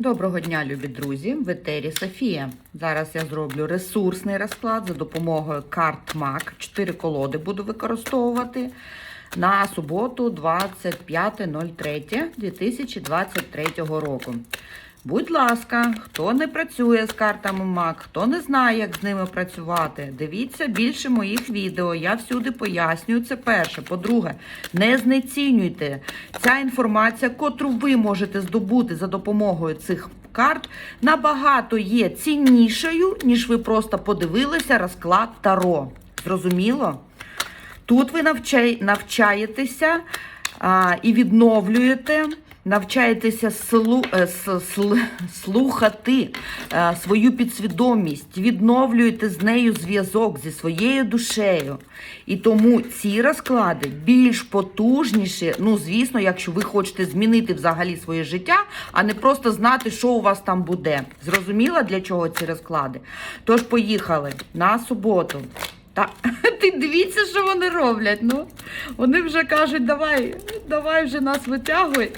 Доброго дня, любі друзі! В етері Софія. Зараз я зроблю ресурсний розклад за допомогою карт МАК. Чотири колоди буду використовувати на суботу 25.03.2023 року. Будь ласка, хто не працює з картами MAC, хто не знає, як з ними працювати, дивіться більше моїх відео. Я всюди пояснюю це перше. По-друге, не знецінюйте ця інформація, котру ви можете здобути за допомогою цих карт, набагато є ціннішою, ніж ви просто подивилися розклад Таро. Зрозуміло? Тут ви навчаєтеся а, і відновлюєте, навчаєтеся слу, е, сл, слухати е, свою підсвідомість, відновлюєте з нею зв'язок зі своєю душею. І тому ці розклади більш потужніші. Ну, звісно, якщо ви хочете змінити взагалі своє життя, а не просто знати, що у вас там буде. Зрозуміла, для чого ці розклади? Тож поїхали на суботу. Та ти дивіться, що вони роблять. Ну вони вже кажуть, давай, давай вже нас витягуй,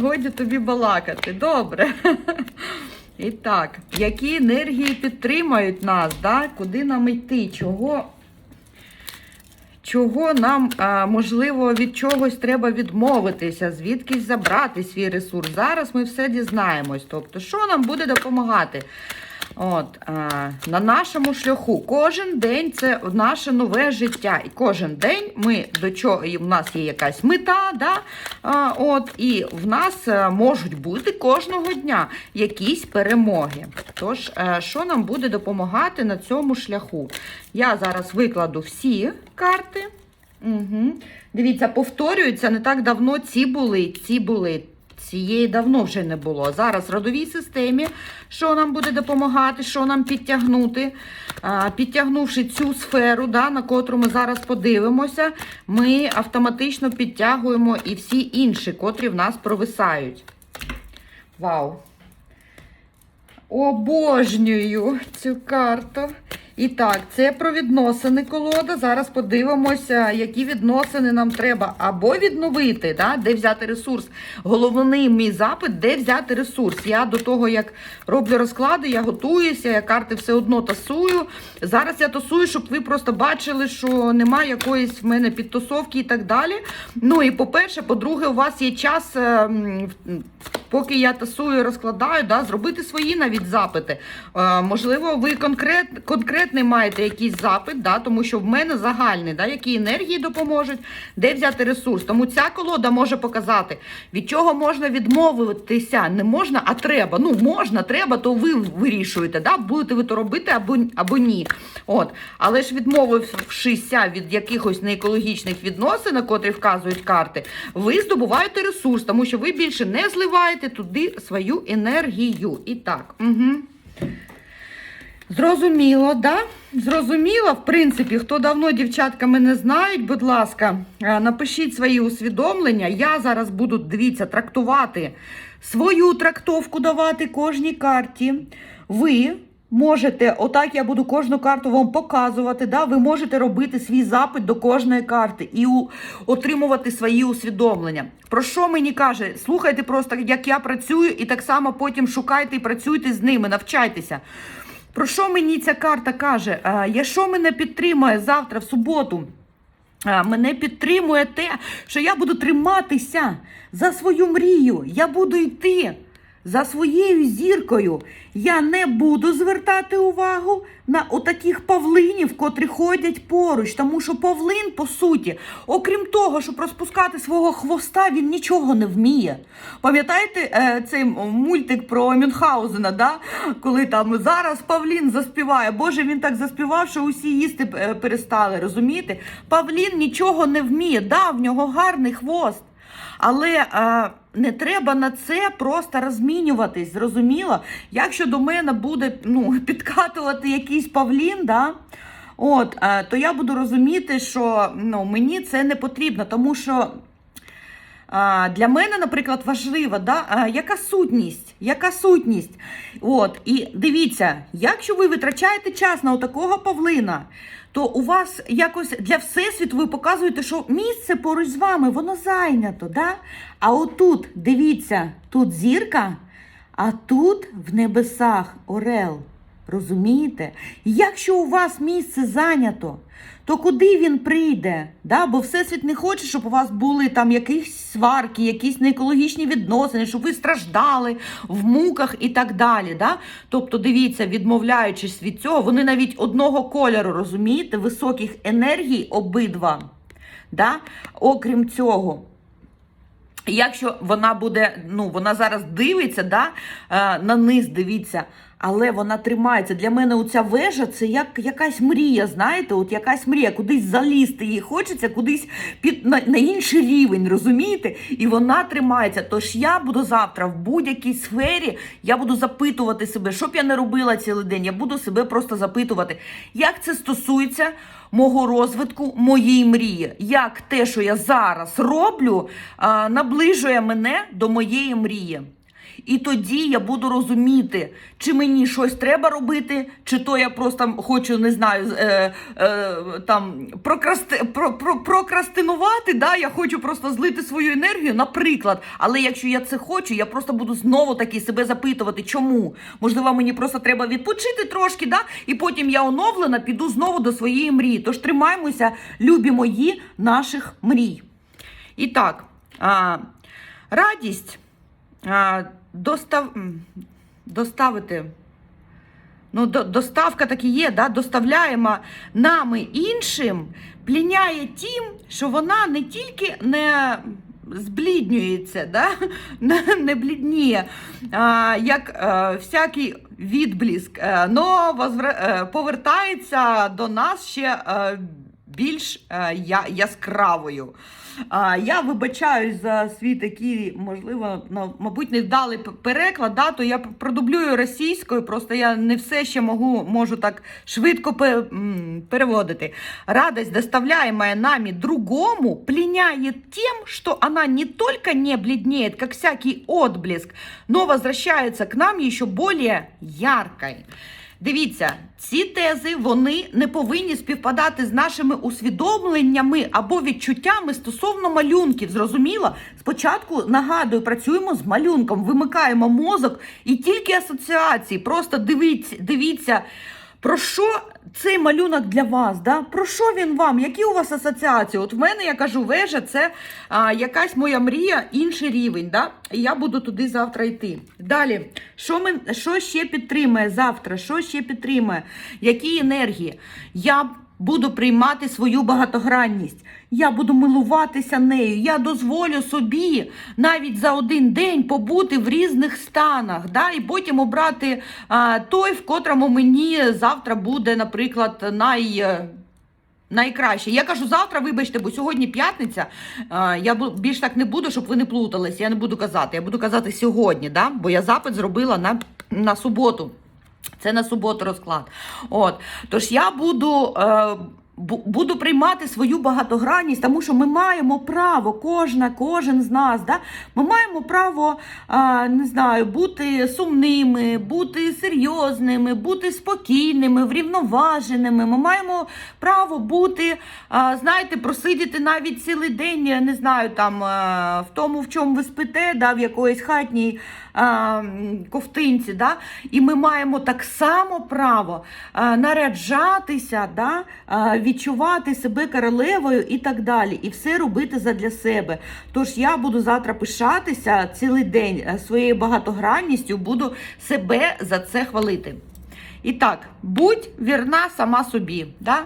годі тобі балакати. Добре. І так, які енергії підтримають нас, да? куди нам йти, чого, чого нам, можливо, від чогось треба відмовитися, звідкись забрати свій ресурс. Зараз ми все дізнаємось. Тобто, що нам буде допомагати? От, а, на нашому шляху кожен день це наше нове життя. І кожен день ми до чого і в нас є якась мета, да? а, от, і в нас е, можуть бути кожного дня якісь перемоги. Тож, е, що нам буде допомагати на цьому шляху? Я зараз викладу всі карти. Угу. Дивіться, повторюються не так давно ці були, ці були. Цієї давно вже не було. Зараз в родовій системі, що нам буде допомагати, що нам підтягнути. Підтягнувши цю сферу, да, на котру ми зараз подивимося, ми автоматично підтягуємо і всі інші, котрі в нас провисають. Вау! Обожнюю цю карту. І так, це про відносини колода. Зараз подивимося, які відносини нам треба або відновити, да, де взяти ресурс. Головний мій запит, де взяти ресурс. Я до того, як роблю розклади, я готуюся, я карти все одно тасую. Зараз я тасую, щоб ви просто бачили, що немає якоїсь в мене підтасовки і так далі. Ну і по-перше, по-друге, у вас є час. Поки я тасую, розкладаю, да, зробити свої навіть запити. Е, можливо, ви конкрет, конкретний маєте якийсь запит, да, тому що в мене загальний, да, які енергії допоможуть, де взяти ресурс. Тому ця колода може показати, від чого можна відмовитися. Не можна, а треба. Ну, можна, треба, то ви вирішуєте, да, будете ви то робити або, або ні. От. Але ж відмовившися від якихось неекологічних відносин, на котрі вказують карти, ви здобуваєте ресурс, тому що ви більше не зливаєте туди свою енергію. І так. Угу. Зрозуміло, да? Зрозуміло, в принципі, хто давно дівчатка мене знають, будь ласка, е, напишіть свої усвідомлення. Я зараз буду, дивіться, трактувати свою трактовку давати кожній карті. Ви можете, отак я буду кожну карту вам показувати. Да? Ви можете робити свій запит до кожної карти і у, отримувати свої усвідомлення. Про що мені каже? Слухайте просто, як я працюю, і так само потім шукайте і працюйте з ними, навчайтеся. Про що мені ця карта каже? А, Якщо мене підтримує завтра, в суботу, а, мене підтримує те, що я буду триматися за свою мрію, я буду йти за своєю зіркою. Я не буду звертати увагу на отаких павлинів, котрі ходять поруч. Тому що павлин, по суті, окрім того, щоб розпускати свого хвоста, він нічого не вміє. Пам'ятаєте е, цей мультик про Мюнхгаузена, да? коли там зараз Павлін заспіває. Боже, він так заспівав, що усі їсти е, перестали. Розумієте? Павлін нічого не вміє. Да, в нього гарний хвост. Але е, не треба на це просто розмінюватись, зрозуміло? Якщо до мене буде ну, підкатувати якийсь павлін, да, от, е, то я буду розуміти, що ну, мені це не потрібно, тому що. Для мене, наприклад, важливо, да, яка сутність, яка сутність. От, і дивіться, якщо ви витрачаєте час на такого павлина, то у вас якось для всесвіту ви показуєте, що місце поруч з вами, воно зайнято. Да? А отут, дивіться, тут зірка, А тут в небесах Орел. Розумієте? Якщо у вас місце зайнято, то куди він прийде? Да? Бо Всесвіт не хоче, щоб у вас були там якісь сварки, якісь неекологічні відносини, щоб ви страждали в муках і так далі. Да? Тобто, дивіться, відмовляючись від цього, вони навіть одного кольору, розумієте, високих енергій обидва. Да? Окрім цього. Якщо вона буде, ну вона зараз дивиться, да, е, на низ дивіться, але вона тримається. Для мене оця вежа це як якась мрія, знаєте, от якась мрія, кудись залізти їй хочеться, кудись під на, на інший рівень, розумієте? І вона тримається. Тож я буду завтра в будь-якій сфері, я буду запитувати себе, що б я не робила цілий день. Я буду себе просто запитувати, як це стосується мого розвитку, моєї мрії, як те, що я зараз роблю, наближує мене до моєї мрії. І тоді я буду розуміти, чи мені щось треба робити, чи то я просто хочу, не знаю, е, е, там прокрасти, про, про, прокрастинувати. Да? Я хочу просто злити свою енергію, наприклад. Але якщо я це хочу, я просто буду знову таки себе запитувати, чому? Можливо, мені просто треба відпочити трошки, да? і потім я оновлена, піду знову до своєї мрії. Тож тримаймося, любі мої, наших мрій. І так, а, радість а, достав, доставити. Ну, до- доставка так і є, да? доставляємо нами іншим, пліняє тим, що вона не тільки не збліднюється, да? не, блідніє, а, як е, всякий відблиск, е, но возвра- е, повертається до нас ще е, більш е, я, яскравою. А, я вибачаюсь за свій такий, можливо, мабуть, невдалий п- переклад, да, то я продублюю російською, просто я не все ще можу, можу так швидко переводити. Радость, доставляемая нами другому, пленяет тем, что она не только не бледнеет, как всякий отблеск, но возвращается к нам еще более яркой. Дивіться, ці тези вони не повинні співпадати з нашими усвідомленнями або відчуттями стосовно малюнків. Зрозуміло? Спочатку нагадую, працюємо з малюнком, вимикаємо мозок і тільки асоціації. Просто дивіться, дивіться. Про що цей малюнок для вас? Да? Про що він вам? Які у вас асоціації? От в мене я кажу, вежа це а, якась моя мрія, інший рівень. Да? І я буду туди завтра йти. Далі, що, ми, що ще підтримує завтра? Що ще підтримує? Які енергії? Я буду приймати свою багатогранність. Я буду милуватися нею. Я дозволю собі навіть за один день побути в різних станах, да? і потім обрати а, той, в котрому мені завтра буде, наприклад, най. е, Найкраще. Я кажу завтра, вибачте, бо сьогодні п'ятниця. Я більш так не буду, щоб ви не плутались. Я не буду казати. Я буду казати сьогодні, да? бо я запит зробила на, на суботу. Це на суботу розклад. От. Тож я буду. Е, Буду приймати свою багатогранність, тому що ми маємо право, кожна, кожен з нас, да? ми маємо право а, не знаю, бути сумними, бути серйозними, бути спокійними, врівноваженими. Ми маємо право бути, а, знаєте, просидіти навіть цілий день, я не знаю, там а, в тому, в чому ви спите, да, в якоїсь хатній ковтинці. Да? І ми маємо так само право наряджатися, да? відчувати себе королевою і так далі. І все робити задля себе. Тож я буду завтра пишатися цілий день е, своєю багатогранністю, буду себе за це хвалити. І так, будь вірна сама собі. Да?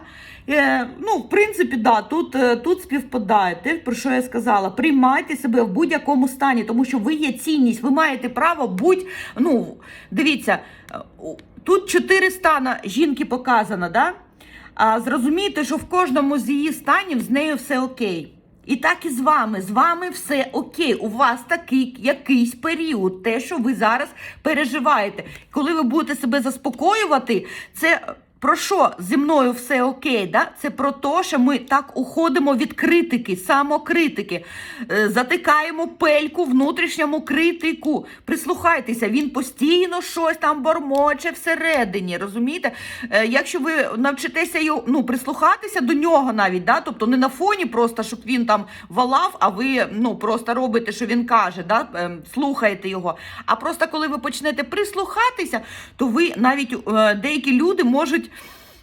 Е, ну, в принципі, да, тут, е, тут співпадає те, про що я сказала. Приймайте себе в будь-якому стані, тому що ви є цінність, ви маєте право будь. Ну, дивіться, е, тут чотири стана жінки показано, да? а зрозумійте, що в кожному з її станів з нею все окей. І так і з вами. З вами все окей. У вас такий якийсь період, те, що ви зараз переживаєте. Коли ви будете себе заспокоювати, це Про що зі мною все окей? Да? Це про те, що ми так уходимо від критики, самокритики, е, затикаємо пельку внутрішньому критику. Прислухайтеся, він постійно щось там бормоче всередині. Розумієте? Е, Якщо ви навчитеся ну, прислухатися до нього навіть, да? тобто не на фоні, просто щоб він там валав, а ви ну, просто робите, що він каже, да? ем, слухаєте його. А просто коли ви почнете прислухатися, то ви навіть е, деякі люди можуть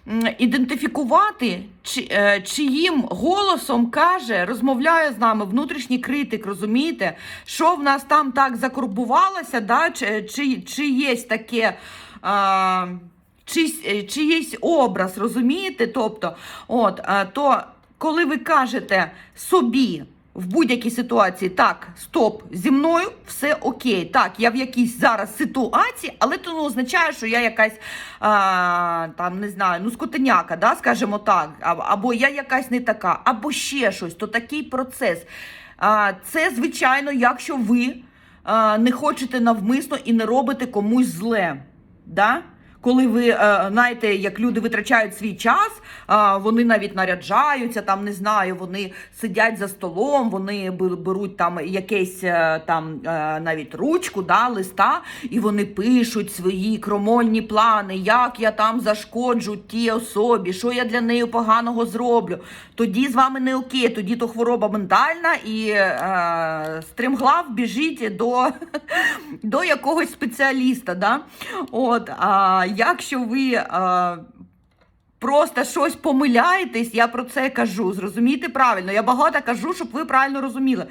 м, ідентифікувати, е, чиїм голосом каже, розмовляє з нами внутрішній критик, розумієте, що в нас там так закорбувалося, да? чи, чи, чи є таке. А, чийсь, е, чиїсь образ, розумієте? Тобто, от, е, то коли ви кажете собі в будь-якій ситуації, так, стоп, зі мною все окей. Так, я в якійсь зараз ситуації, але це не означає, що я якась а, там не знаю, ну скотиняка, да, скажімо так, або я якась не така, або ще щось, то такий процес. А, це, звичайно, якщо ви а, не хочете навмисно і не робите комусь зле. Да? Коли ви е, знаєте, як люди витрачають свій час, вони навіть наряджаються, там не знаю, вони сидять за столом, вони беруть там якесь е, там е, навіть ручку, да, листа, і вони пишуть свої кромольні плани, як я там зашкоджу тій особі, що я для неї поганого зроблю. Тоді з вами не окей, тоді то хвороба ментальна і е, стримглав біжіть до, до якогось спеціаліста. Да? От, а якщо ви а, просто щось помиляєтесь, я про це кажу. Зрозумійте правильно. Я багато кажу, щоб ви правильно розуміли.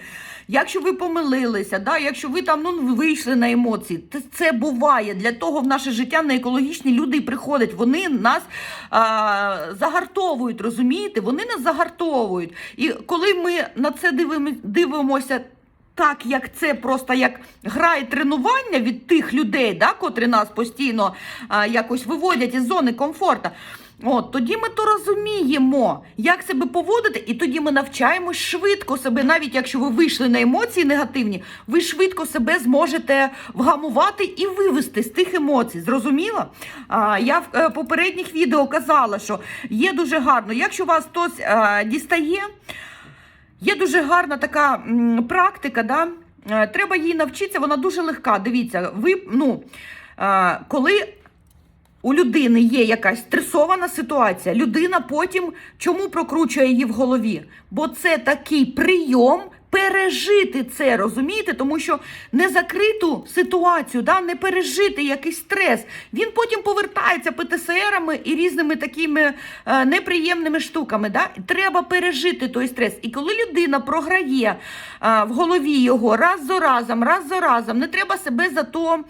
Якщо ви помилилися, да, якщо ви там ну, вийшли на емоції, це буває. Для того в наше життя на екологічні люди і приходять. Вони нас а, загартовують, розумієте? Вони нас загартовують. І коли ми на це дивимо- дивимося так, як це просто як гра і тренування від тих людей, да, котрі нас постійно а, якось виводять із зони комфорту. От, тоді ми то розуміємо, як себе поводити, і тоді ми навчаємось швидко себе, навіть якщо ви вийшли на емоції негативні, ви швидко себе зможете вгамувати і вивести з тих емоцій. Зрозуміло? А, я в е, попередніх відео казала, що є дуже гарно, якщо вас хтось е, дістає. Є дуже гарна така практика, да? Е, треба їй навчитися, вона дуже легка. Дивіться, ви, ну, е, коли у людини є якась стресована ситуація, людина потім чому прокручує її в голові? Бо це такий прийом. Пережити це, розумієте? Тому що незакриту ситуацію, да, не пережити якийсь стрес. Він потім повертається ПТСРами і різними такими е, неприємними штуками. Да? Треба пережити той стрес. І коли людина програє е, в голові його раз за разом, раз за разом, не треба себе за то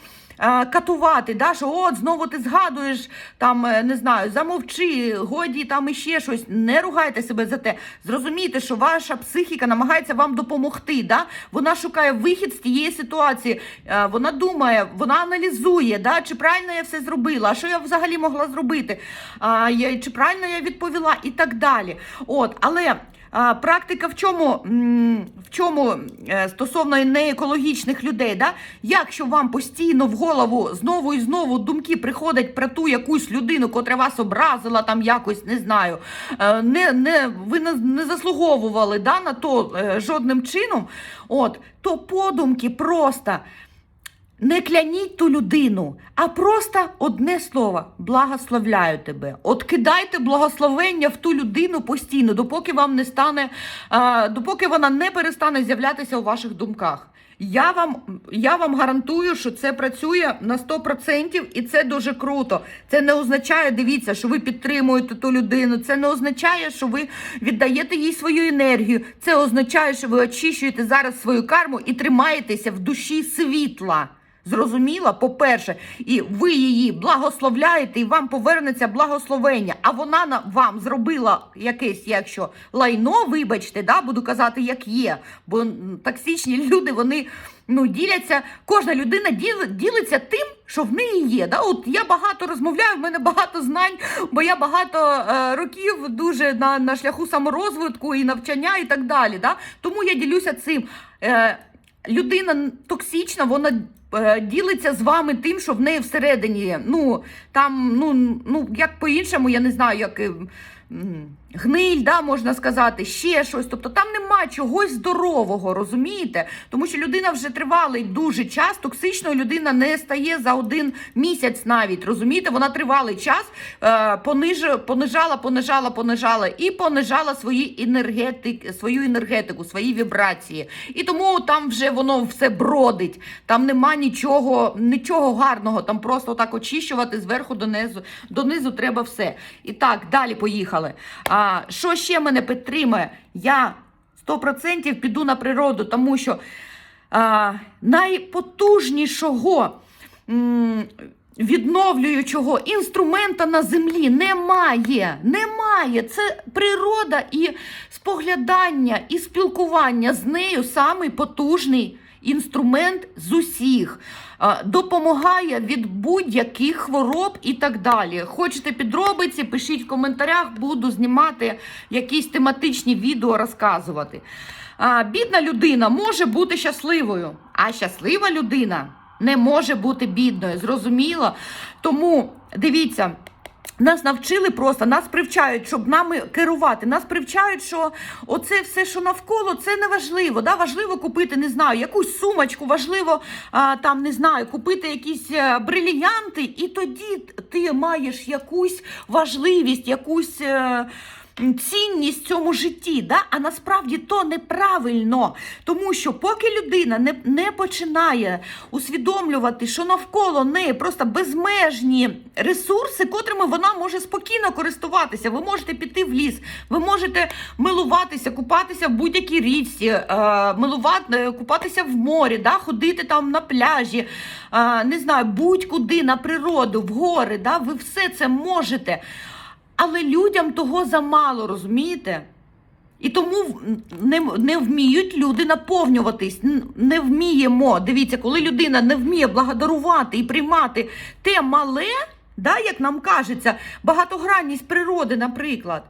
катувати, да, що от знову ти згадуєш там, е, не знаю, замовчи, годі там іще щось. Не ругайте себе за те. Зрозумійте, що ваша психіка намагається вам допомогти. Да? Вона шукає вихід з тієї ситуації. Е, Вона думає, вона аналізує, да, чи правильно я все зробила, а що я взагалі могла зробити, а, чи правильно я відповіла і так далі. От, але. Практика в чому, в чому е, стосовно неекологічних людей, да? якщо вам постійно в голову знову і знову думки приходять про ту якусь людину, котра вас образила, там якось не знаю, е, не, не, ви не, не заслуговували да, на то е, жодним чином, от, то подумки просто. Не кляніть ту людину, а просто одне слово благословляю тебе. От кидайте благословення в ту людину постійно, допоки вам не стане, допоки вона не перестане з'являтися у ваших думках. Я вам, я вам гарантую, що це працює на 100% і це дуже круто. Це не означає, дивіться, що ви підтримуєте ту людину. Це не означає, що ви віддаєте їй свою енергію. Це означає, що ви очищуєте зараз свою карму і тримаєтеся в душі світла. Зрозуміла, по-перше, і ви її благословляєте, і вам повернеться благословення. А вона на вам зробила якесь, якщо лайно, вибачте, да, буду казати, як є. Бо токсичні люди вони ну, діляться, кожна людина діл- ділиться тим, що в неї є. Да? От я багато розмовляю, в мене багато знань, бо я багато е, років дуже на, на шляху саморозвитку і навчання, і так далі. Да? Тому я ділюся цим. Е, людина токсична, вона ділиться з вами тим, що в неї всередині, ну там, ну, ну як по-іншому, я не знаю, як. Гниль, да, можна сказати, ще щось. Тобто там нема чогось здорового, розумієте? Тому що людина вже тривалий дуже час. Токсичною людина не стає за один місяць навіть. Розумієте, вона тривалий час е, пониж, понижала, понижала, понижала і понижала свої енергетик, свою енергетику, свої вібрації. І тому там вже воно все бродить. Там нема нічого, нічого гарного. Там просто так очищувати зверху донизу, донизу треба все. І так, далі поїхали. А, що ще мене підтримує? Я 100% піду на природу, тому що а, найпотужнішого відновлюючого інструмента на землі немає. Немає. Це природа і споглядання, і спілкування з нею самий потужний інструмент з усіх. Допомагає від будь-яких хвороб і так далі. Хочете підробиці, пишіть в коментарях, буду знімати якісь тематичні відео, розказувати. Бідна людина може бути щасливою, а щаслива людина не може бути бідною. Зрозуміло? Тому дивіться. Нас навчили просто, нас привчають, щоб нами керувати. Нас привчають, що оце все, що навколо, це не важливо. Да? Важливо купити, не знаю, якусь сумочку, важливо а, там, не знаю, купити якісь брильянти, бриліянти, і тоді ти маєш якусь важливість, якусь. е, Цінність цьому житті, да? а насправді то неправильно. Тому що поки людина не, не починає усвідомлювати, що навколо неї просто безмежні ресурси, котрими вона може спокійно користуватися. Ви можете піти в ліс, ви можете милуватися, купатися в будь-якій річці, е, милувати, купатися в морі, да? ходити там на пляжі, е, не знаю, будь-куди на природу, в гори. Да? Ви все це можете. Але людям того замало, розумієте? І тому не, не вміють люди наповнюватись, не вміємо. Дивіться, коли людина не вміє благодарувати і приймати те мале, да, як нам кажеться, багатогранність природи, наприклад.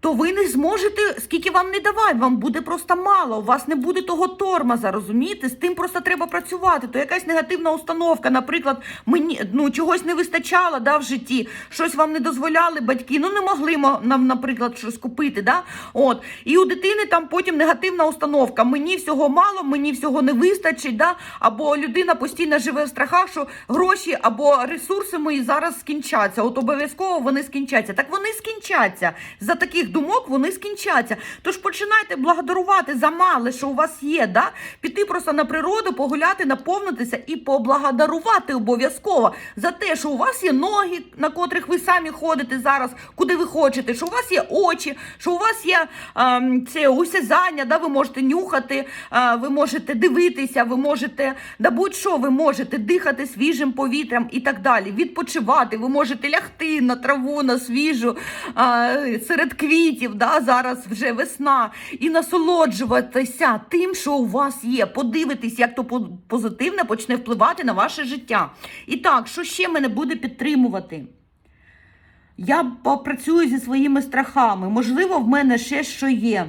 То ви не зможете, скільки вам не давай, вам буде просто мало. У вас не буде того тормоза, розумієте? З тим просто треба працювати. То якась негативна установка, наприклад, мені ну чогось не вистачало да, в житті, щось вам не дозволяли батьки, ну не могли мо- нам, наприклад, щось купити. Да? От. І у дитини там потім негативна установка. Мені всього мало, мені всього не вистачить. Да? Або людина постійно живе в страхах, що гроші або ресурси мої зараз скінчаться. От обов'язково вони скінчаться. Так вони скінчаться. За таких думок вони скінчаться. Тож починайте благодарувати за мале, що у вас є. Да? Піти просто на природу, погуляти, наповнитися і поблагодарувати обов'язково за те, що у вас є ноги, на котрих ви самі ходите зараз, куди ви хочете, що у вас є очі, що у вас є ем, це усязання, да? ви можете нюхати, е, ви можете дивитися, ви можете, да будь-що ви можете дихати свіжим повітрям і так далі, відпочивати, ви можете лягти на траву, на свіжу, е, серед квітів, да? зараз вже весна, і насолоджуватися тим, що у вас є. Подивитись, як то по- позитивно почне впливати на ваше життя. І так, що ще мене буде підтримувати? Я попрацюю зі своїми страхами. Можливо, в мене ще що є.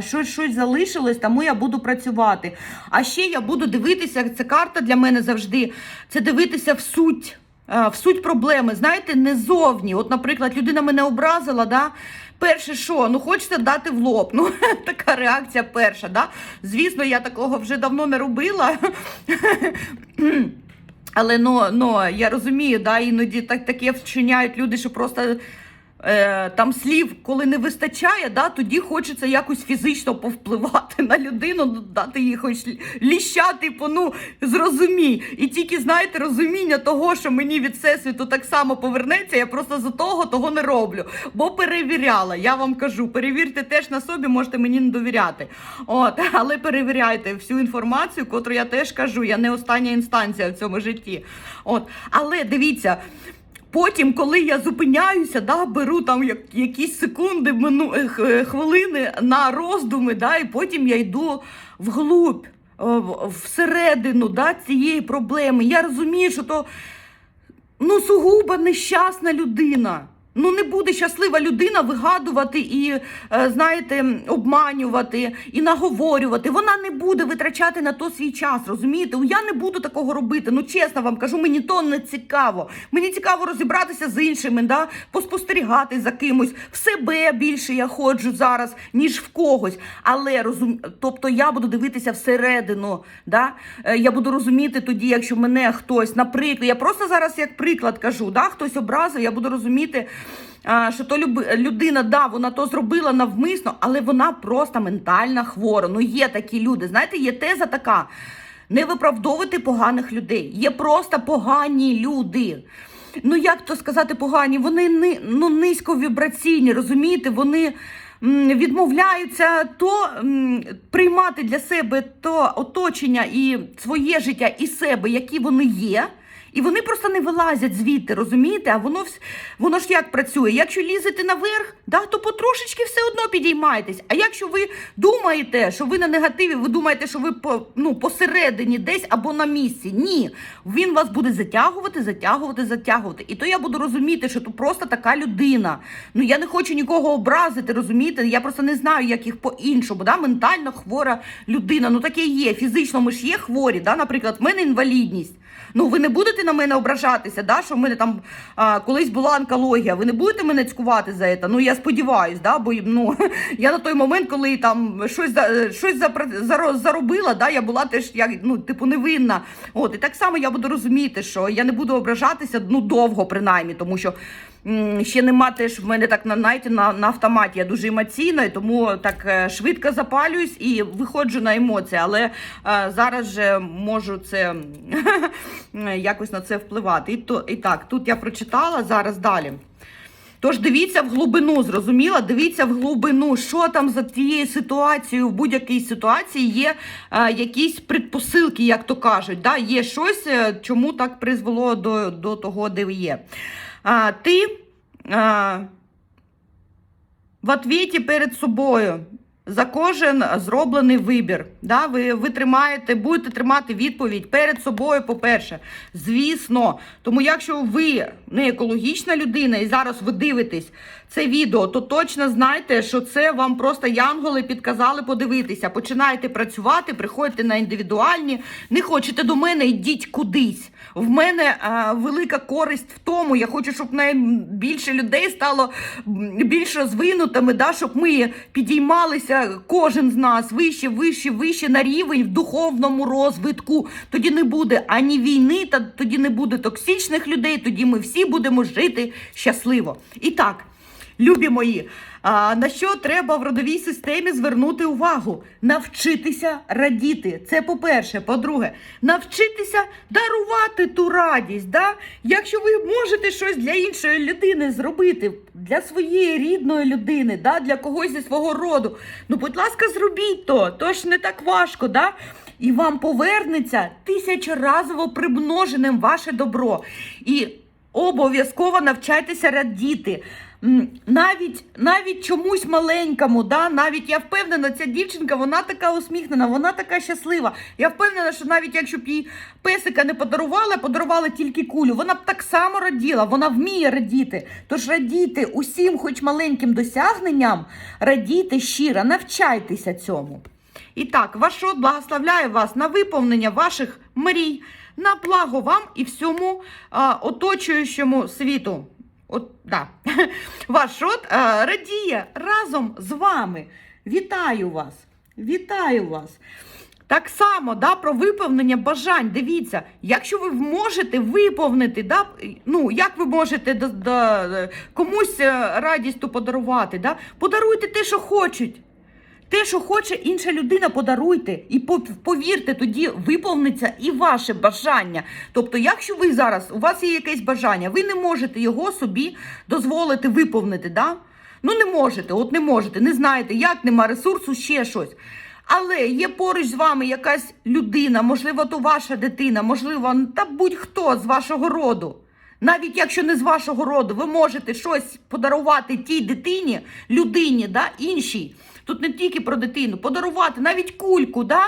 Щось, щось залишилось, тому я буду працювати. А ще я буду дивитися, це карта для мене завжди. Це дивитися в суть, в суть проблеми. Знаєте, не зовні. От, наприклад, людина мене образила, да? Перше, що, ну хочеться дати в лоб. Ну, така реакція перша. Да? Звісно, я такого вже давно не робила. Але ну, ну, я розумію, да, іноді так, таке вчиняють люди, що просто там слів, коли не вистачає, да, тоді хочеться якось фізично повпливати на людину, ну, дати їй хоч ліщати, типу, ну, зрозумій. І тільки, знаєте, розуміння того, що мені від всесвіту так само повернеться, я просто за того того не роблю. Бо перевіряла, я вам кажу, перевірте теж на собі, можете мені не довіряти. От, але перевіряйте всю інформацію, котру я теж кажу. Я не остання інстанція в цьому житті. От, але дивіться. Потім, коли я зупиняюся, да, беру там як, якісь секунди, мину, е, е, хвилини на роздуми, да, і потім я йду вглубь, е, всередину да, цієї проблеми. Я розумію, що то ну, сугубо нещасна людина. Ну, не буде щаслива людина вигадувати і, е, знаєте, обманювати і наговорювати. Вона не буде витрачати на то свій час, розумієте? Я не буду такого робити. Ну, чесно вам кажу, мені то не цікаво. Мені цікаво розібратися з іншими, да? поспостерігати за кимось. В себе більше я ходжу зараз, ніж в когось. Але розум... тобто я буду дивитися всередину. Да? Е, Я буду розуміти тоді, якщо мене хтось, наприклад, я просто зараз як приклад кажу, да? хтось образив, я буду розуміти. Що то людина, да, вона то зробила навмисно, але вона просто ментально хвора. Ну є такі люди. Знаєте, є теза така: не виправдовувати поганих людей. Є просто погані люди. Ну як то сказати погані? Вони ни, ну, низьковібраційні, розумієте? Вони відмовляються то приймати для себе то оточення і своє життя і себе, які вони є. І вони просто не вилазять звідти, розумієте? А воно воно ж як працює? Якщо лізете наверх, да, то потрошечки все одно підіймаєтесь. А якщо ви думаєте, що ви на негативі, ви думаєте, що ви по, ну, посередині десь або на місці. Ні, він вас буде затягувати, затягувати, затягувати. І то я буду розуміти, що то просто така людина. Ну я не хочу нікого образити, розумієте? Я просто не знаю, як їх по-іншому. Да? Ментально хвора людина. Ну таке є. Фізично ми ж є хворі. Да? Наприклад, в мене інвалідність. Ну, ви не будете на мене ображатися, да, що в мене там а, колись була онкологія. Ви не будете мене цькувати за це? Ну я сподіваюсь, да, бо ну, я на той момент, коли там щось щось заробила, да, я була теж як ну, типу невинна. От і так само я буду розуміти, що я не буду ображатися ну довго, принаймні, тому що. Ще нема теж в мене так на знаєте, на, на автоматі. Я дуже емоційна, тому так е, швидко запалююсь і виходжу на емоції. Але е, зараз же можу це якось на це впливати. І, то, і так, тут я прочитала зараз далі. Тож дивіться в глибину, зрозуміла? Дивіться в глибину, що там за тією ситуацією, в будь-якій ситуації є е, якісь предпосилки, як то кажуть. Да? Є щось, е, чому так призвело до, до того, де є. А, ти а, в отвіті перед собою за кожен зроблений вибір. Да? Ви, ви тримаєте, будете тримати відповідь перед собою, по-перше. Звісно. Тому якщо ви не екологічна людина і зараз ви дивитесь це відео, то точно знайте, що це вам просто янголи підказали подивитися. Починайте працювати, приходьте на індивідуальні. Не хочете до мене, йдіть кудись. В мене а, велика користь в тому. Я хочу, щоб найбільше людей стало більш розвинутими, да, щоб ми підіймалися, кожен з нас вище, вище, вище на рівень в духовному розвитку. Тоді не буде ані війни, та тоді не буде токсичних людей. Тоді ми всі будемо жити щасливо. І так. Любі мої, а, на що треба в родовій системі звернути увагу? Навчитися радіти. Це по-перше. По-друге, навчитися дарувати ту радість. Да? Якщо ви можете щось для іншої людини зробити, для своєї рідної людини, да? для когось зі свого роду, ну, будь ласка, зробіть то. То ж не так важко. Да? І вам повернеться тисячоразово примноженим ваше добро. І обов'язково навчайтеся радіти. Навіть навіть чомусь маленькому, да, навіть я впевнена, ця дівчинка, вона така усміхнена, вона така щаслива. Я впевнена, що навіть якщо б їй песика не подарувала, подарувала тільки кулю, вона б так само раділа, вона вміє радіти. Тож радійте усім, хоч маленьким досягненням, радійте щиро, навчайтеся цьому. І так, ваш род благословляє вас на виповнення ваших мрій, на благо вам і всьому а, оточуючому світу. От, да. Ваш род а, радіє разом з вами. Вітаю вас! Вітаю вас! Так само, да, про виповнення бажань. Дивіться, якщо ви можете виповнити, да, ну, як ви можете да, да, комусь радістю радість подарувати, да, подаруйте те, що хочуть. Те, що хоче інша людина, подаруйте. І пов- повірте, тоді виповниться і ваше бажання. Тобто, якщо ви зараз, у вас є якесь бажання, ви не можете його собі дозволити виповнити, да? Ну не можете, от не можете, не знаєте, як нема ресурсу, ще щось. Але є поруч з вами якась людина, можливо, то ваша дитина, можливо, та будь-хто з вашого роду. Навіть якщо не з вашого роду, ви можете щось подарувати тій дитині, людині, да, іншій. Тут не тільки про дитину, подарувати навіть кульку, да?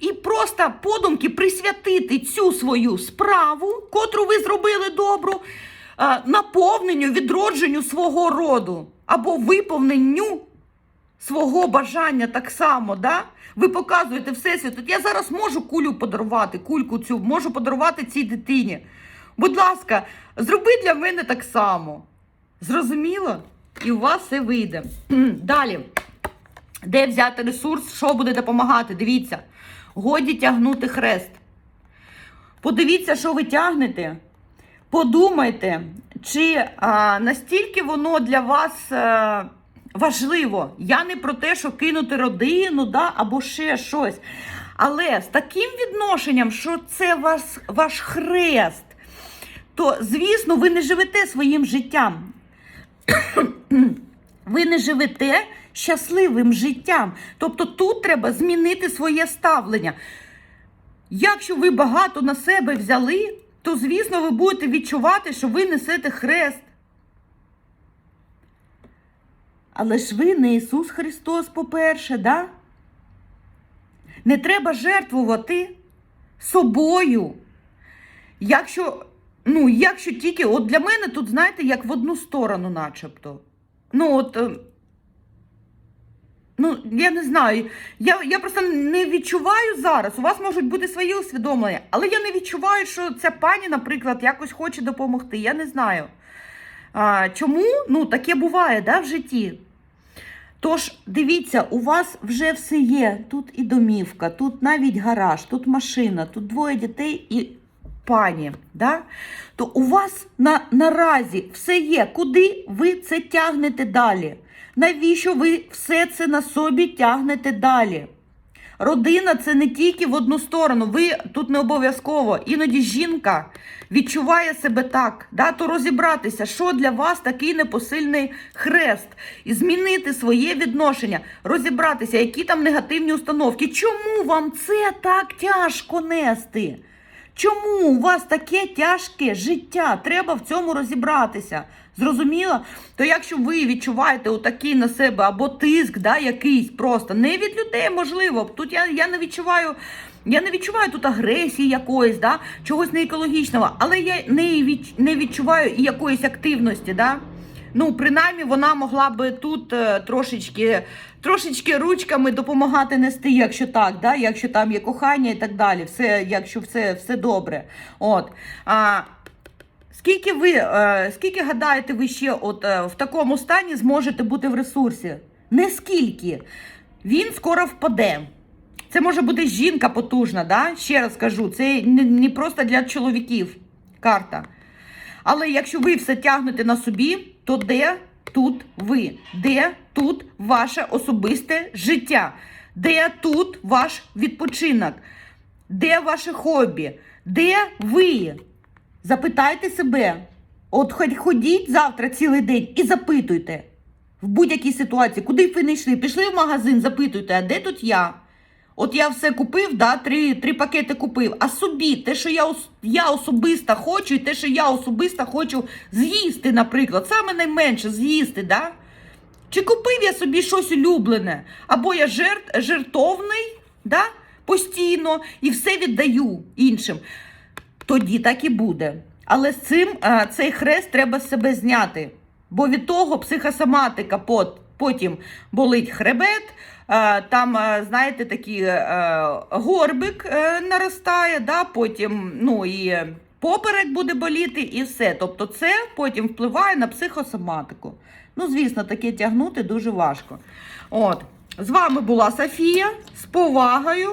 і просто подумки присвятити цю свою справу, котру ви зробили добру, е, наповненню, відродженню свого роду або виповненню свого бажання так само, да? Ви показуєте всесвіту. Я зараз можу кулю подарувати, кульку цю можу подарувати цій дитині. Будь ласка, зроби для мене так само. Зрозуміло? І у вас все вийде. Далі. Де взяти ресурс, що буде допомагати? Дивіться, годі тягнути хрест. Подивіться, що ви тягнете. Подумайте, чи а, настільки воно для вас а, важливо. Я не про те, що кинути родину да, або ще щось. Але з таким відношенням, що це ваш, ваш хрест, то, звісно, ви не живете своїм життям. Ви не живете щасливим життям. Тобто тут треба змінити своє ставлення. Якщо ви багато на себе взяли, то, звісно, ви будете відчувати, що ви несете хрест. Але ж ви не Ісус Христос, по-перше, да? Не треба жертвувати собою. Якщо, ну, якщо тільки, от для мене тут, знаєте, як в одну сторону, начебто. Ну, от. е, Ну, я не знаю. Я, я просто не відчуваю зараз. У вас можуть бути свої усвідомлення, але я не відчуваю, що ця пані, наприклад, якось хоче допомогти. Я не знаю. А, чому? Ну, таке буває да, в житті. Тож, дивіться, у вас вже все є. Тут і домівка, тут навіть гараж, тут машина, тут двоє дітей і пані. Да? То у вас на, наразі все є. Куди ви це тягнете далі? Навіщо ви все це на собі тягнете далі? Родина це не тільки в одну сторону. Ви тут не обов'язково. Іноді жінка відчуває себе так, да, то розібратися, що для вас такий непосильний хрест, і змінити своє відношення, розібратися, які там негативні установки. Чому вам це так тяжко нести? Чому у вас таке тяжке життя? Треба в цьому розібратися. Зрозуміло? То якщо ви відчуваєте отакий на себе або тиск, да, якийсь просто не від людей, можливо. Тут я, я не відчуваю. Я не відчуваю тут агресії якоїсь, да, чогось неекологічного, але я не, від, не відчуваю і якоїсь активності. Да? Ну, принаймні, вона могла би тут е, трошечки, трошечки ручками допомагати нести, якщо так, да? якщо там є кохання і так далі, все, якщо все, все добре. От. А, скільки ви, е, скільки гадаєте, ви ще от, е, в такому стані зможете бути в ресурсі? Не скільки. Він скоро впаде. Це може бути жінка потужна, да? ще раз кажу, це не, просто для чоловіків карта. Але якщо ви все тягнете на собі, то де тут ви? Де тут ваше особисте життя? Де тут ваш відпочинок? Де ваше хобі? Де ви? Запитайте себе. От ходіть завтра цілий день і запитуйте в будь-якій ситуації, куди ви не йшли. Пішли в магазин, запитуйте, а де тут я? От я все купив, да, три, три пакети купив. А собі, те, що я, я особисто хочу, і те, що я особисто хочу з'їсти, наприклад, саме найменше з'їсти, да? Чи купив я собі щось улюблене? Або я жертв, жертовний, да? постійно і все віддаю іншим. Тоді так і буде. Але з цим цей хрест треба з себе зняти. Бо від того психосоматика пот- потім болить хребет, там, знаєте, такий е, горбик е, наростає, да? потім ну, і поперек буде боліти, і все. Тобто це потім впливає на психосоматику. Ну, звісно, таке тягнути дуже важко. От. З вами була Софія. З повагою.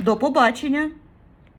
До побачення!